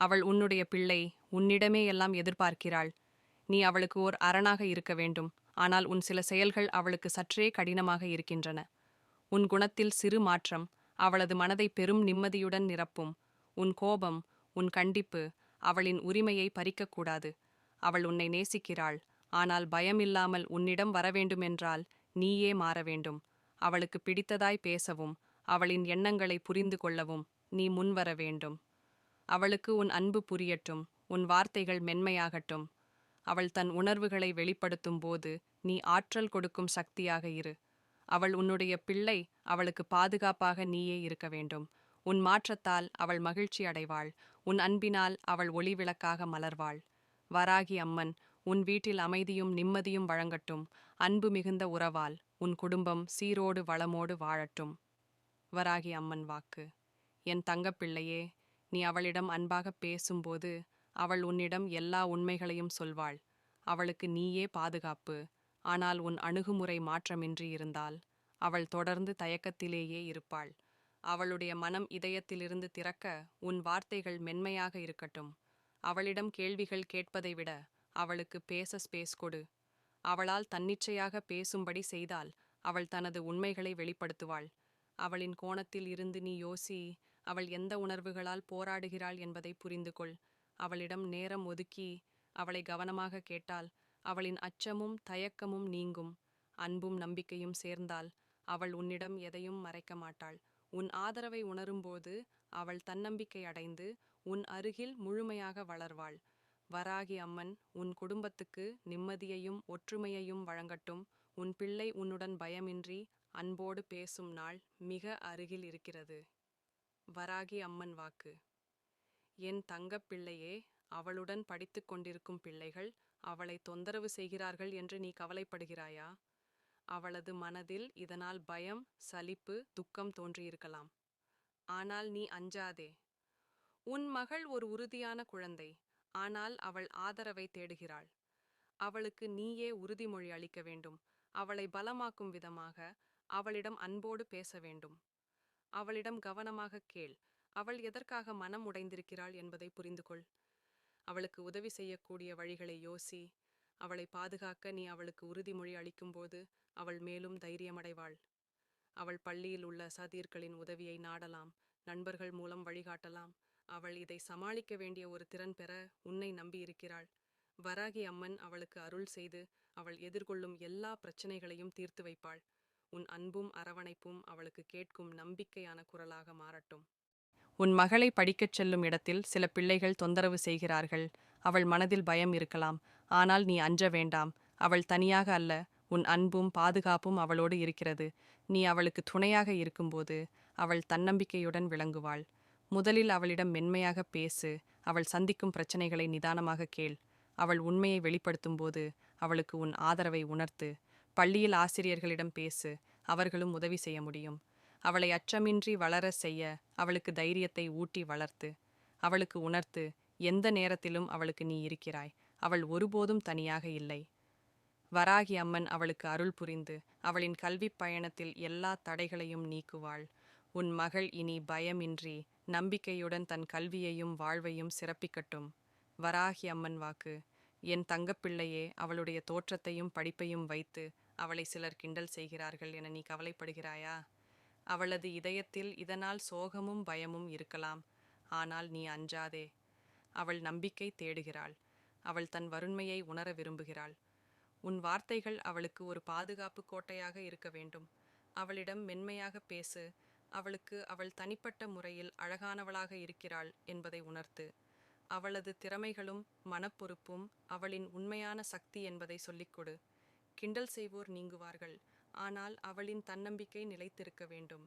அவள் உன்னுடைய பிள்ளை உன்னிடமே எல்லாம் எதிர்பார்க்கிறாள். நீ அவளுக்கு ஓர் அரணாக இருக்க வேண்டும். ஆனால் உன் சில செயல்கள் அவளுக்கு சற்றே கடினமாக இருக்கின்றன. உன் குணத்தில் சிறு மாற்றம் அவளது மனதை பெரும் நிம்மதியுடன் நிரப்பும். உன் கோபம் உன் கண்டிப்பு அவளின் உரிமையை பறிக்கக்கூடாது. அவள் உன்னை நேசிக்கிறாள். ஆனால் பயமில்லாமல் உன்னிடம் வரவேண்டுமென்றால் நீயே மாற வேண்டும். அவளுக்கு பிடித்ததாய் பேசவும் அவளின் எண்ணங்களை புரிந்து கொள்ளவும் நீ முன்வர வேண்டும். அவளுக்கு உன் அன்பு புரியட்டும் உன் வார்த்தைகள் மென்மையாகட்டும். அவள் தன் உணர்வுகளை வெளிப்படுத்தும் போது நீ ஆற்றல் கொடுக்கும் சக்தியாக இரு. அவள் உன்னுடைய பிள்ளை அவளுக்கு பாதுகாப்பாக நீயே இருக்க வேண்டும். உன் மாற்றத்தால் அவள் மகிழ்ச்சி அடைவாள். உன் அன்பினால் அவள் ஒளிவிளக்காக மலர்வாள். வராகி அம்மன் உன் வீட்டில் அமைதியும் நிம்மதியும் வழங்கட்டும். அன்பு மிகுந்த உறவால் உன் குடும்பம் சீரோடு வளமோடு வாழட்டும். வராகி அம்மன் வாக்கு. என் தங்கப்பிள்ளையே நீ அவளிடம் அன்பாக பேசும்போது அவள் உன்னிடம் எல்லா உண்மைகளையும் சொல்வாள். அவளுக்கு நீயே பாதுகாப்பு. ஆனால் உன் அணுகுமுறை மாற்றமின்றி இருந்தால் அவள் தொடர்ந்து தயக்கத்திலேயே இருப்பாள். அவளுடைய மனம் இதயத்திலிருந்து திறக்க உன் வார்த்தைகள் மென்மையாக இருக்கட்டும். அவளிடம் கேள்விகள் கேட்பதை விட அவளுக்கு பேச ஸ்பேஸ் கொடு. அவளால் தன்னிச்சையாக பேசும்படி செய்தால் அவள் தனது உண்மைகளை வெளிப்படுத்துவாள். அவளின் கோணத்தில் இருந்து நீ யோசி அவள் எந்த உணர்வுகளால் போராடுகிறாள் என்பதை புரிந்து கொள் அவளிடம் நேரம் ஒதுக்கி அவளை கவனமாக கேட்டால் அவளின் அச்சமும் தயக்கமும் நீங்கும். அன்பும் நம்பிக்கையும் சேர்ந்தால் அவள் உன்னிடம் எதையும் மறைக்க மாட்டாள். உன் ஆதரவை உணரும்போது அவள் தன்னம்பிக்கை அடைந்து உன் அருகில் முழுமையாக வளர்வாள். வராகி அம்மன் உன் குடும்பத்துக்கு நிம்மதியையும் ஒற்றுமையையும் வழங்கட்டும். உன் பிள்ளை உன்னுடன் பயமின்றி அன்போடு பேசும் நாள் மிக அருகில் இருக்கிறது. வராகி அம்மன் வாக்கு. என் தங்கப் பிள்ளையே அவளுடன் படித்துக் கொண்டிருக்கும் பிள்ளைகள் அவளை தொந்தரவு செய்கிறார்கள் என்று நீ கவலைப்படுகிறாயா? அவளது மனதில் இதனால் பயம் சலிப்பு துக்கம் தோன்றியிருக்கலாம். ஆனால் நீ அஞ்சாதே. உன் மகள் ஒரு உறுதியான குழந்தை ஆனால் அவள் ஆதரவை தேடுகிறாள். அவளுக்கு நீயே உறுதிமொழி அளிக்க வேண்டும். அவளை பலமாக்கும் விதமாக அவளிடம் அன்போடு பேச வேண்டும். அவளிடம் கவனமாக கேள். அவள் எதற்காக மனம் உடைந்திருக்கிறாள் என்பதை புரிந்து கொள் அவளுக்கு உதவி செய்யக்கூடிய வழிகளை யோசி. அவளை பாதுகாக்க நீ அவளுக்கு உறுதிமொழி அளிக்கும்போது அவள் மேலும் தைரியமடைவாள். அவள் பள்ளியில் உள்ள சதீர்களின் உதவியை நாடலாம். நண்பர்கள் மூலம் வழிகாட்டலாம். அவள் இதை சமாளிக்க வேண்டிய ஒரு திறன் பெற உன்னை நம்பியிருக்கிறாள். வராகி அம்மன் அவளுக்கு அருள் செய்து அவள் எதிர்கொள்ளும் எல்லா பிரச்சனைகளையும் தீர்த்து வைப்பாள். உன் அன்பும் அரவணைப்பும் அவளுக்கு கேட்கும் நம்பிக்கையான குரலாக மாறட்டும். உன் மகளை படிக்கச் செல்லும் இடத்தில் சில பிள்ளைகள் தொந்தரவு செய்கிறார்கள். அவள் மனதில் பயம் இருக்கலாம். ஆனால் நீ அஞ்ச வேண்டாம். அவள் தனியாக அல்ல. உன் அன்பும் பாதுகாப்பும் அவளோடு இருக்கிறது. நீ அவளுக்கு துணையாக இருக்கும்போது அவள் தன்னம்பிக்கையுடன் விளங்குவாள். முதலில் அவளிடம் மென்மையாக பேசு. அவள் சந்திக்கும் பிரச்சனைகளை நிதானமாக கேள். அவள் உண்மையை வெளிப்படுத்தும்போது அவளுக்கு உன் ஆதரவை உணர்த்து. பள்ளியில் ஆசிரியர்களிடம் பேசு அவர்களும் உதவி செய்ய முடியும். அவளை அச்சமின்றி வளர செய்ய அவளுக்கு தைரியத்தை ஊட்டி வளர்த்து அவளுக்கு உணர்த்து எந்த நேரத்திலும் அவளுக்கு நீ இருக்கிறாய். அவள் ஒருபோதும் தனியாக இல்லை. வராகி அம்மன் அவளுக்கு அருள் புரிந்து அவளின் கல்விப் பயணத்தில் எல்லா தடைகளையும் நீக்குவாள். உன் மகள் இனி பயமின்றி நம்பிக்கையுடன் தன் கல்வியையும் வாழ்வையும் சிறப்பிக்கட்டும். வராகி அம்மன் வாக்கு. என் தங்கப்பிள்ளையே அவளுடைய தோற்றத்தையும் படிப்பையும் வைத்து அவளை சிலர் கிண்டல் செய்கிறார்கள் என நீ கவலைப்படுகிறாயா? அவளது இதயத்தில் இதனால் சோகமும் பயமும் இருக்கலாம். ஆனால் நீ அஞ்சாதே. அவள் நம்பிக்கை தேடுகிறாள். அவள் தன் வறுமையை உணர விரும்புகிறாள். உன் வார்த்தைகள் அவளுக்கு ஒரு பாதுகாப்பு கோட்டையாக இருக்க வேண்டும். அவளிடம் மென்மையாக பேசு. அவளுக்கு அவள் தனிப்பட்ட முறையில் அழகானவளாக இருக்கிறாள் என்பதை உணர்த்து. அவளது திறமைகளும் மனப்பொறுப்பும் அவளின் உண்மையான சக்தி என்பதை சொல்லிக் கொடு. கிண்டல் செய்வோர் நீங்குவார்கள். ஆனால் அவளின் தன்னம்பிக்கை நிலைத்திருக்க வேண்டும்.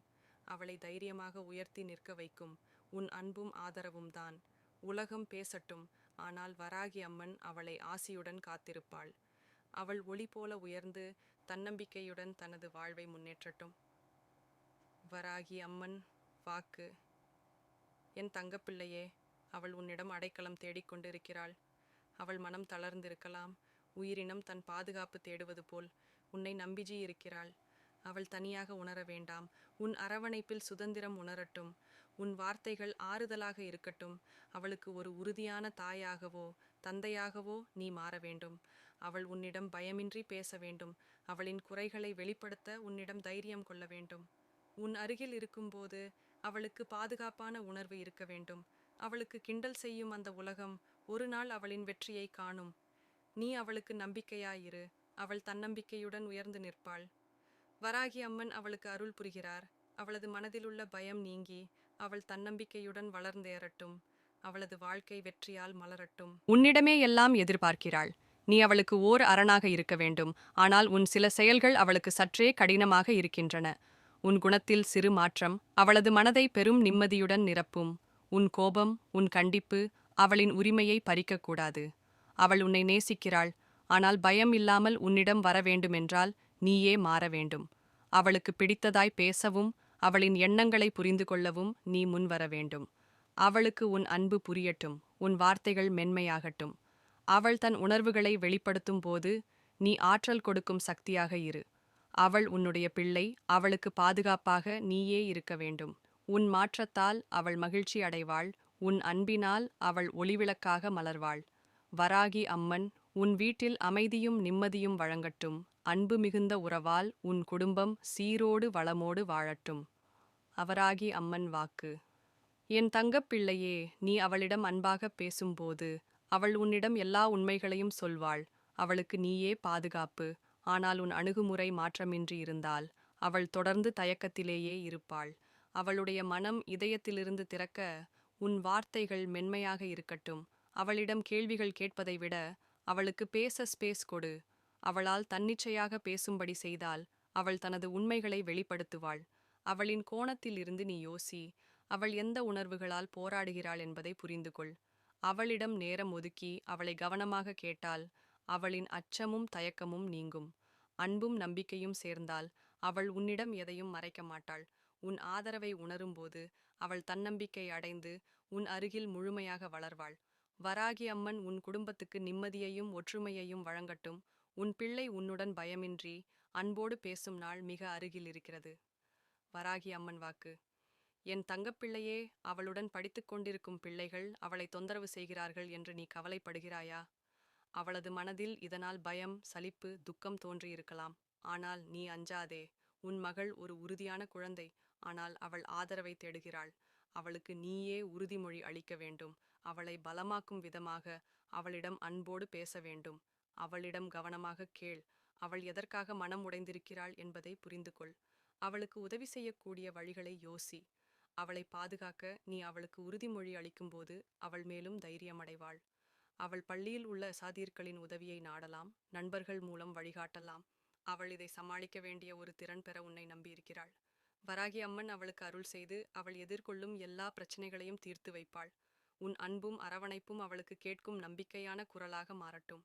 அவளை தைரியமாக உயர்த்தி நிற்க வைக்கும். உன் அன்பும் ஆதரவும் தான். உலகம் பேசட்டும். ஆனால் வராகி அம்மன் அவளை ஆசியுடன் காத்திருப்பாள். அவள் ஒளி போல உயர்ந்து தன்னம்பிக்கையுடன் தனது வாழ்வை முன்னேற்றட்டும். வராகி அம்மன் வாக்கு. என் தங்கப்பிள்ளையே அவள் உன்னிடம் அடைக்கலம் தேடிக்கொண்டிருக்கிறாள் அவள் மனம் தளர்ந்திருக்கலாம். உயிரினம் தன் பாதுகாப்பு தேடுவது போல் உன்னை நம்பிஜி இருக்கிறாள். அவள் தனியாக உணர வேண்டாம். உன் அரவணைப்பில் சுதந்திரம் உணரட்டும். உன் வார்த்தைகள் ஆறுதலாக இருக்கட்டும். அவளுக்கு ஒரு உறுதியான தாயாகவோ தந்தையாகவோ நீ மாற வேண்டும். அவள் உன்னிடம் பயமின்றி பேச வேண்டும். அவளின் குறைகளை வெளிப்படுத்த உன்னிடம் தைரியம் கொள்ள வேண்டும். உன் அருகில் இருக்கும்போது அவளுக்கு பாதுகாப்பான உணர்வு இருக்க வேண்டும். அவளுக்கு கிண்டல் செய்யும் அந்த உலகம் ஒரு நாள் அவளின் வெற்றியை காணும். நீ அவளுக்கு நம்பிக்கையாயிரு அவள் தன்னம்பிக்கையுடன் உயர்ந்து நிற்பாள். வராகி அம்மன் அவளுக்கு அருள் புரிகிறார். அவளது மனதிலுள்ள பயம் நீங்கி அவள் தன்னம்பிக்கையுடன் வளர்ந்தேறட்டும் அவளது வாழ்க்கை வெற்றியால் மலரட்டும். உன்னிடமே எல்லாம் எதிர்பார்க்கிறாள். நீ அவளுக்கு ஓர் அரணாக இருக்க வேண்டும். ஆனால் உன் சில செயல்கள் அவளுக்கு சற்றே கடினமாக இருக்கின்றன. உன் குணத்தில் சிறு மாற்றம் அவளது மனதை பெரும் நிம்மதியுடன் நிரப்பும். உன் கோபம் உன் கண்டிப்பு அவளின் உரிமையை பறிக்கக்கூடாது. அவள் உன்னை நேசிக்கிறாள். ஆனால் பயம் இல்லாமல் உன்னிடம் வர வேண்டுமென்றால் நீயே மாற வேண்டும். அவளுக்கு பிடித்ததாய் பேசவும் அவளின் எண்ணங்களை புரிந்து கொள்ளவும் நீ முன்வர வேண்டும். அவளுக்கு உன் அன்பு புரியட்டும் உன் வார்த்தைகள் மென்மையாகட்டும். அவள் தன் உணர்வுகளை வெளிப்படுத்தும் போது நீ ஆற்றல் கொடுக்கும் சக்தியாக இரு. அவள் உன்னுடைய பிள்ளை அவளுக்கு பாதுகாப்பாக நீயே இருக்க வேண்டும். உன் மாற்றத்தால் அவள் மகிழ்ச்சி அடைவாள் உன் அன்பினால் அவள் ஒளிவிளக்காக மலர்வாள். வராகி அம்மன் உன் வீட்டில் அமைதியும் நிம்மதியும் வழங்கட்டும். அன்பு மிகுந்த உறவால் உன் குடும்பம் சீரோடு வளமோடு வாழட்டும். அவராகி அம்மன் வாக்கு. என் தங்கப் பிள்ளையே நீ அவளிடம் அன்பாகப் பேசும்போது அவள் உன்னிடம் எல்லா உண்மைகளையும் சொல்வாள். அவளுக்கு நீயே பாதுகாப்பு. ஆனால் உன் அணுகுமுறை மாற்றமின்றி இருந்தால் அவள் தொடர்ந்து தயக்கத்திலேயே இருப்பாள். அவளுடைய மனம் இதயத்திலிருந்து திறக்க உன் வார்த்தைகள் மென்மையாக இருக்கட்டும். அவளிடம் கேள்விகள் கேட்பதை விட அவளுக்கு பேச ஸ்பேஸ் கொடு. அவளால் தன்னிச்சையாக பேசும்படி செய்தால் அவள் தனது உண்மைகளை வெளிப்படுத்துவாள். அவளின் கோணத்தில் இருந்து நீ யோசி அவள் எந்த உணர்வுகளால் போராடுகிறாள் என்பதை புரிந்து கொள் அவளிடம் நேரம் ஒதுக்கி அவளை கவனமாக கேட்டால் அவளின் அச்சமும் தயக்கமும் நீங்கும். அன்பும் நம்பிக்கையும் சேர்ந்தால் அவள் உன்னிடம் எதையும் மறைக்க மாட்டாள். உன் ஆதரவை உணரும்போது அவள் தன்னம்பிக்கை அடைந்து உன் அருகில் முழுமையாக வளர்வாள். வராகி அம்மன் உன் குடும்பத்துக்கு நிம்மதியையும் ஒற்றுமையையும் வழங்கட்டும். உன் பிள்ளை உன்னுடன் பயமின்றி அன்போடு பேசும் நாள் மிக அருகில் இருக்கிறது. வராகி அம்மன் வாக்கு. என் தங்கப்பிள்ளையே அவளுடன் படித்துக் கொண்டிருக்கும் பிள்ளைகள் அவளை தொந்தரவு செய்கிறார்கள் என்று நீ கவலைப்படுகிறாயா? அவளது மனதில் இதனால் பயம் சலிப்பு துக்கம் தோன்றியிருக்கலாம். ஆனால் நீ அஞ்சாதே. உன் மகள் ஒரு உறுதியான குழந்தை. ஆனால் அவள் ஆதரவை தேடுகிறாள். அவளுக்கு நீயே உறுதிமொழி அளிக்க வேண்டும். அவளை பலமாக்கும் விதமாக அவளிடம் அன்போடு பேச வேண்டும். அவளிடம் கவனமாக கேள். அவள் எதற்காக மனம் உடைந்திருக்கிறாள் என்பதை புரிந்து கொள் அவளுக்கு உதவி செய்யக்கூடிய வழிகளை யோசி. அவளை பாதுகாக்க நீ அவளுக்கு உறுதிமொழி அளிக்கும்போது அவள் மேலும் தைரியமடைவாள். அவள் பள்ளியில் உள்ள அசாதீர்களின் உதவியை நாடலாம். நண்பர்கள் மூலம் வழிகாட்டலாம். அவள் இதை சமாளிக்க வேண்டிய ஒரு திறன் பெற உன்னை நம்பியிருக்கிறாள். வராகி அம்மன் அவளுக்கு அருள் செய்து அவள் எதிர்கொள்ளும் எல்லா பிரச்சனைகளையும் தீர்த்து வைப்பாள். உன் அன்பும் அரவணைப்பும் அவளுக்கு கேட்கும் நம்பிக்கையான குரலாக மாறட்டும்.